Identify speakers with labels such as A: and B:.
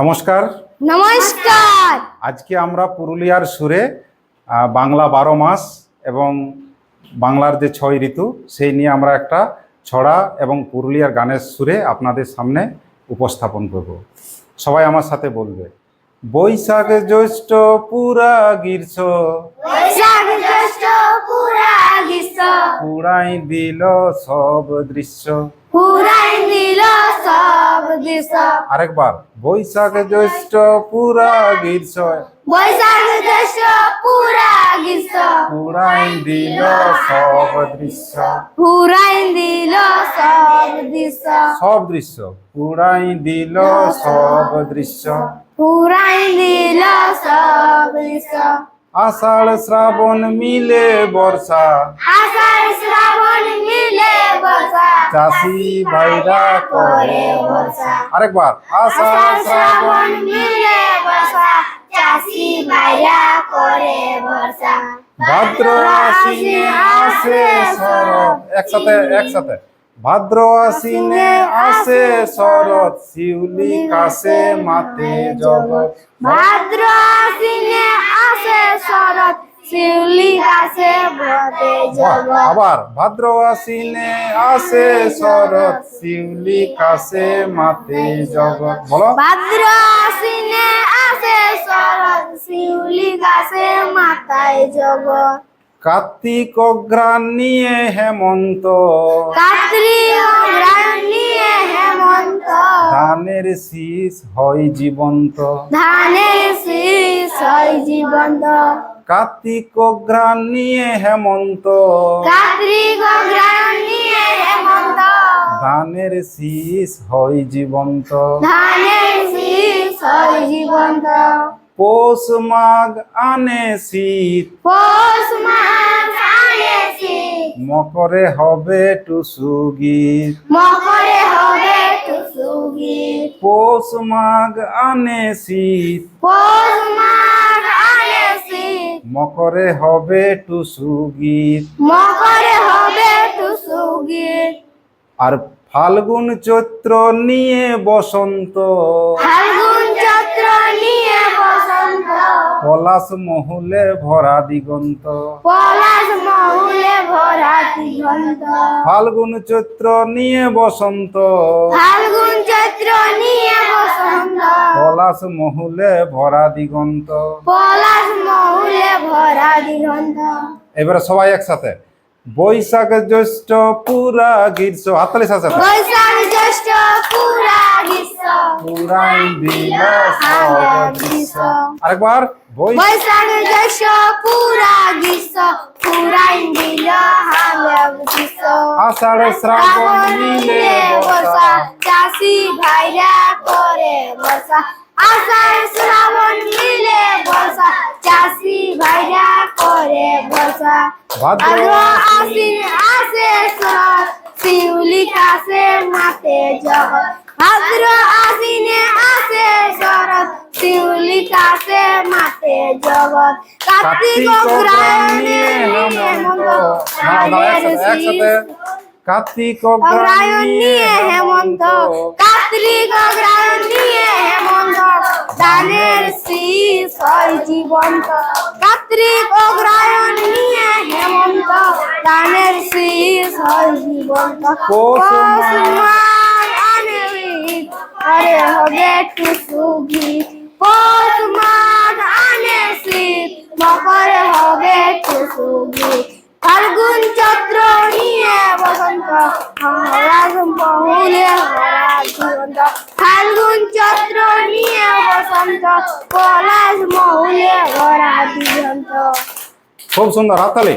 A: নমস্কার।
B: নমস্কার।
A: আজকে আমরা পুরুলিয়ার সুরে বাংলা বারো মাস এবং বাংলার যে ছয় ঋতু সেই নিয়ে আমরা একটা ছড়া এবং পুরুলিয়ার গানের সুরে আপনাদের সামনে উপস্থাপন করব। সবাই আমার সাথে বলবে বৈশাখ জ্যৈষ্ঠ পুরা গ্রীষ্ম। পুরাই দিল সব দৃশ্য
B: পুরাই দিল সব দৃশ্য।
A: আরেকবার বৈশাখ জ্যৈষ্ঠ পুরা গ্রীষ্ম।
B: বৈশাখ জ্যৈষ্ঠ পুরা গ্রীষ্ম।
A: পুরাই দিল সব দৃশ্য।
B: পুরাই দিল সব দৃশ্য।
A: সব দৃশ্য পুরাই দিল সব দৃশ্য।
B: পুরাই দিল সব দৃশ্য।
A: আষাঢ় শ্রাবণ মিলে বর্ষা।
B: আষাঢ় শ্রাবণ মিলে বসা
A: চাষি ভাইরা করে
B: বর্ষা।
A: আরেকবার আষাঢ়
B: শ্রাবণ মিলে বসা চাষি ভাইরা করে বর্ষা।
A: ভাদ্র আশ্বিনে আসে শরৎ। একসাথে একসাথে। ভাদ্র আশ্বিনে আসে শরৎ শিউলি কাছে মাতে জগৎ।
B: ভাদ্র আশ্বিনে আসে শরৎ শিউলি গাছে বটে জগৎ।
A: আবার ভাদ্র আশ্বিনে আসে শরৎ শিউলি কাশে মাতে জগৎ। বলো।
B: ভাদ্র আশ্বিনে আসে শরৎ শিউলি কাছে মাথায় জগৎ।
A: কার্তিক অঘ্রাণ নিয়ে হেমন্ত। ধানের শীষ হয় জীবন্ত।
B: ধানের শীষ হয় জীবন্ত।
A: কার্তিক অঘ্রাণ নিয়ে হেমন্ত।
B: কাত্রিক অঘ্রাণ নিয়ে হেমন্ত।
A: ধানের শীষ হয় জীবন্ত।
B: ধানের শীষ হয় জীবন্ত।
A: পৌষ মাঘ আনে শীত
B: পৌষ মাস আনে শীত
A: মকরে হবে টুসু গীত
B: মকরে হবে টুসু গীত
A: পৌষ মাঘ আনে শীত
B: পৌষ মাস আনে শীত
A: মকরে হবে টুসু গীত
B: মকরে হবে টুসু গীত
A: আর ফাল্গুন চৈত্র নিয়ে বসন্ত।
B: ফাল্গুন চৈত্র নিয়ে বসন্ত
A: পলাশ মহুলে ভরা দিগন্ত।
B: পলাশ মহুলে ভরা দিগন্ত।
A: ফাল্গুন চৈত্র নিয়ে বসন্ত।
B: ফাল্গুন চৈত্র নিয়ে বসন্ত।
A: পলাশ মহুলে ভরা দিগন্ত।
B: পলাশ মহুলে ভরা দিগন্ত।
A: এবারে সবাই একসাথে। বৈশাখ জ্যৈষ্ঠ পুরা গ্রীষ্ম। হাততালি সাথে
B: বৈশাখ জ্যৈষ্ঠ পুরা গ্রীষ্ম।
A: পুরাই দিল সব আরেকবার বৈশাখ
B: বৈশাখ জ্যৈষ্ঠ পুরা গ্রীষ্ম পুরাই দিল হামে গ্রীষ্ম
A: আষাঢ় শ্রাবণ মিলে বর্ষা
B: চাষি ভাইরা করে বর্ষা আষাঢ় শ্রাবণ মিলে বর্ষা চাষি ভাইরা করে
A: ভাদ্র
B: ভাদ্র আশ্বিন আসে শরৎ শিউলি কাছে মাতে জগৎ। ভাদ্র আশ্বিনে আসে শরৎ শিউলি কাছে মাতে জগৎ কার্তিক
A: কার্তিক
B: অগ্রায়ণ নিয়ে হেমন্ত কার্তিক অগ্রায়ণ নিয়ে হেমন্ত ধানের শীষ হয় জীবন্ত। কার্তিক অগ্রায়ণ নিয়ে হেমন্ত ধানের শীষ হয় জীবন্ত।
A: মাস
B: আনে আরে হবে টুসু গীত পৌষ মাস আনে শীত মকরে হবে গীত ফাল্গুন চৈত্র নিয়ে বসন্ত রাগ বহুলে হরা জীবন্ত ফাল্গুন চৈত্র নিয়ে বসন্ত, পলাশ মহুলে ভরা দিগন্ত।
A: খুব সুন্দর, হাততালি।